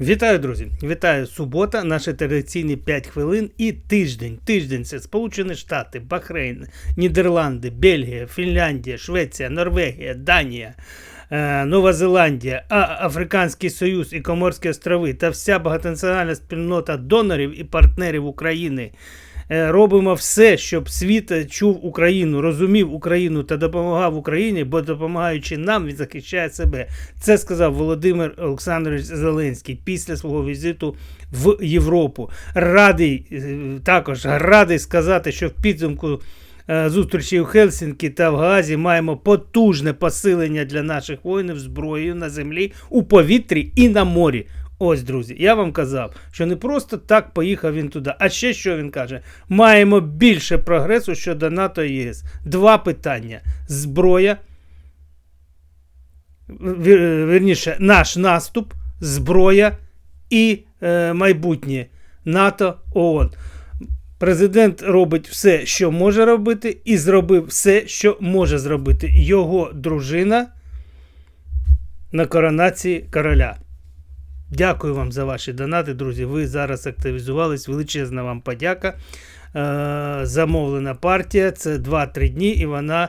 Вітаю, друзі! Вітаю субота, наші традиційні 5 хвилин і тиждень. Тиждень це Сполучені Штати, Бахрейн, Нідерланди, Бельгія, Фінляндія, Швеція, Норвегія, Данія, е, Нова Зеландія, Африканський Союз і Коморські острови та вся багатонаціональна спільнота донорів і партнерів України. Е, Робимо все, щоб світ чув Україну, розумів Україну та допомагав Україні, бо допомагаючи нам, він захищає себе. Це сказав Володимир Олександрович Зеленський після свого візиту в Європу. Радий е, також радий сказати, що в підсумку. е, Зустрічі у Хельсінкі та в Гаазі маємо потужне посилення для наших воїнів зброєю на землі, у повітрі і на морі. Ось, друзі, я вам казав, що не просто так поїхав він туди. А ще що він каже? Маємо більше прогресу щодо НАТО і ЄС. Два питання: зброя, вірніше, наш наступ, зброя і е, майбутнє НАТО ООН. Президент робить все, що може робити, і зробив все, що може зробити його дружина на коронації короля. Дякую вам за ваші донати, друзі. Ви зараз активізувались. Величезна вам подяка. Е, замовлена партія. Це 2-3 дні, і вона,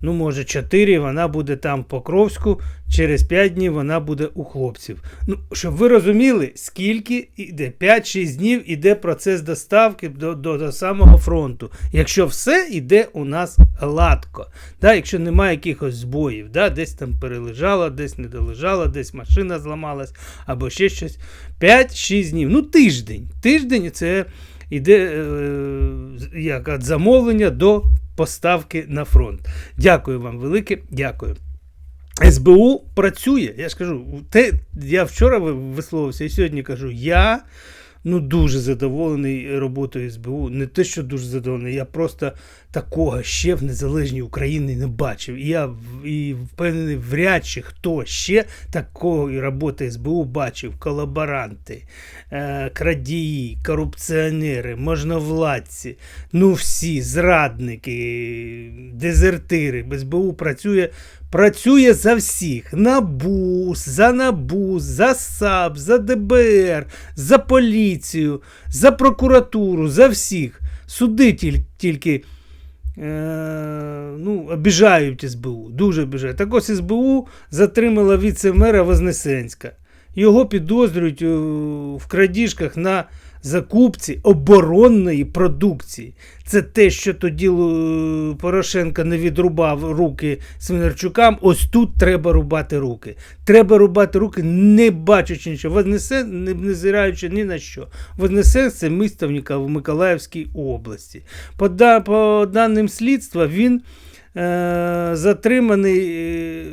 ну, може, 4, вона буде там в Покровську. Через 5 днів вона буде у хлопців. Ну, щоб ви розуміли, скільки йде 5-6 днів іде процес доставки до, до, до самого фронту. Якщо все йде у нас гладко, да, якщо немає якихось збоїв, да, десь там перележало, десь не долежало, десь машина зламалась або ще щось. 5-6 днів. Ну, тиждень. Тиждень це йде е, як від замовлення до поставки на фронт. Дякую вам велике, дякую. СБУ працює. Я ж кажу, те, я вчора висловився і сьогодні кажу, я ну, дуже задоволений роботою СБУ. Не те, що дуже задоволений, я просто такого ще в незалежній Україні не бачив. І я і впевнений, вряд чи хто ще такої роботи СБУ бачив. Колаборанти, е, крадії, корупціонери, можновладці, ну всі, зрадники, дезертири. СБУ працює Працює за всіх: НАБУ, за НАБУ, за САП, за ДБР, за поліцію, за прокуратуру, за всіх. Суди тіль- тільки е, ну, обіжають СБУ, дуже обіжають. Так ось СБУ затримала віце-мера Вознесенська. Його підозрюють е, в крадіжках на закупці оборонної продукції. Це те, що тоді Порошенко не відрубав руки Свинарчукам. Ось тут треба рубати руки. Треба рубати руки, не бачачи нічого. Вознесен, не, не зираючи ні на що. Вознесен це місто в Миколаївській області. По, по даним слідства, він е, затриманий. Е,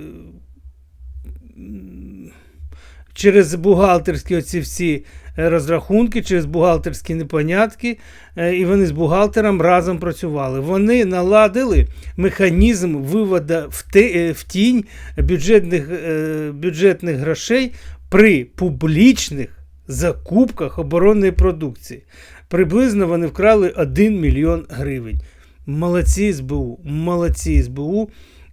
через бухгалтерські оці всі е, розрахунки, через бухгалтерські непонятки, е, і вони з бухгалтером разом працювали. Вони наладили механізм виводу в, е, тінь бюджетних, бюджетних грошей при публічних закупках оборонної продукції. Приблизно вони вкрали 1 мільйон гривень. Молодці СБУ, молодці СБУ.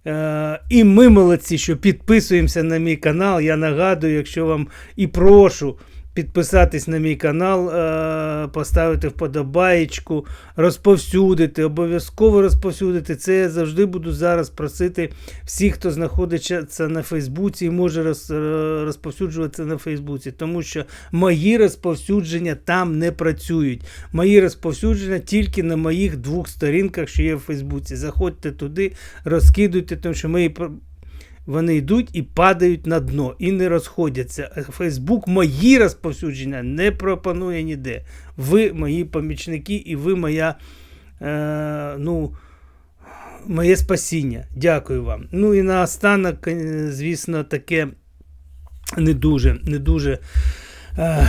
Е, і ми молодці, що підписуємося на мій канал. Я нагадую, якщо вам і прошу підписатись на мій канал, е, поставити вподобаєчку, розповсюдити, обов'язково розповсюдити. Це я завжди буду зараз просити всіх, хто знаходиться на Фейсбуці і може е, розповсюджуватися на Фейсбуці, тому що мої розповсюдження там не працюють. Мої розповсюдження тільки на моїх двох сторінках, що є в Фейсбуці. Заходьте туди, розкидуйте, тому що мої вони йдуть і падають на дно, і не розходяться. Фейсбук мої розповсюдження не пропонує ніде. Ви мої помічники, і ви моя. Е, ну, Моє спасіння. Дякую вам. Ну і наостанок, е, звісно, таке не дуже, не дуже. Е,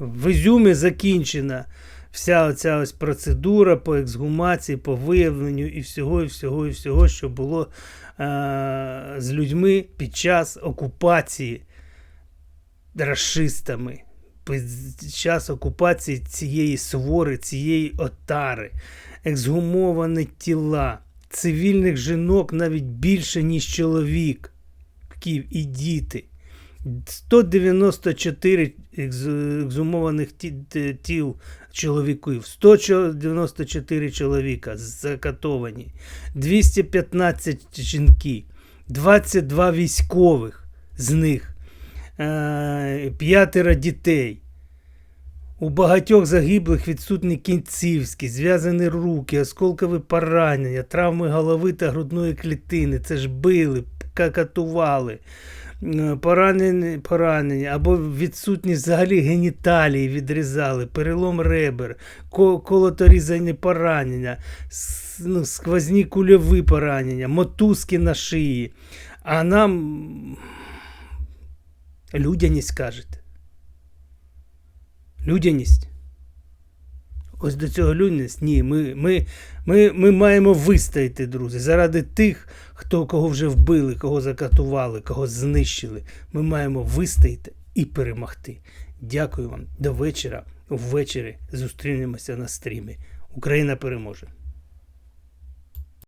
в Ізюмі закінчена вся оця ось процедура по ексгумації, по виявленню і всього, і всього, і всього, що було е, з людьми під час окупації расистами. Під час окупації цієї свори, цієї отари, ексгумовані тіла, цивільних жінок навіть більше, ніж чоловік, і діти. 194 екзумованих тіл чоловіків, 194 чоловіка закатовані, 215 жінки, 22 військових з них, е, п'ятеро дітей. У багатьох загиблих відсутні кінцівські, зв'язані руки, осколкові поранення, травми голови та грудної клітини. Це ж били, катували, е, поранені, поранення або відсутні взагалі геніталії відрізали, перелом ребер, ко- колоторізані поранення, ну, сквозні кульові поранення, мотузки на шиї. А нам людяність кажете. Людяність. Ось до цього людність. Ні, ми, ми, ми, ми маємо вистояти, друзі, заради тих, хто кого вже вбили, кого закатували, кого знищили. Ми маємо вистояти і перемогти. Дякую вам. До вечора. Ввечері зустрінемося на стрімі. Україна переможе.